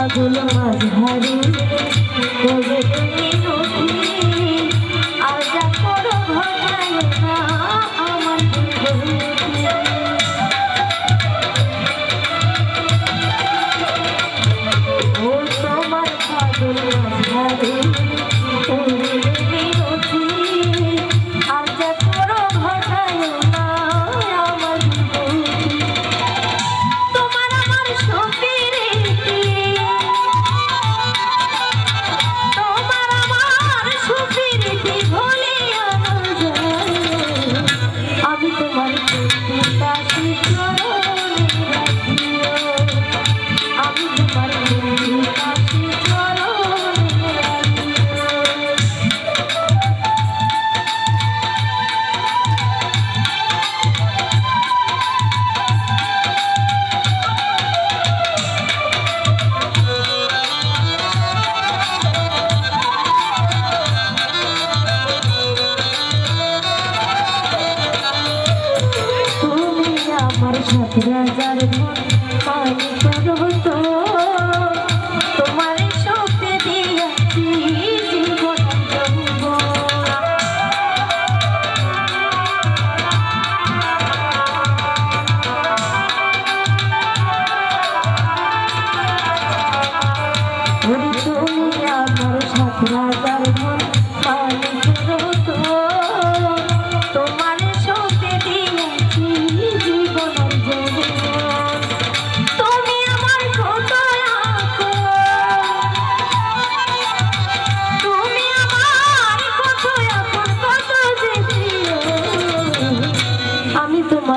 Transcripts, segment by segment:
পাগল মাঝারি তুমি নথি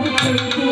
Thank you.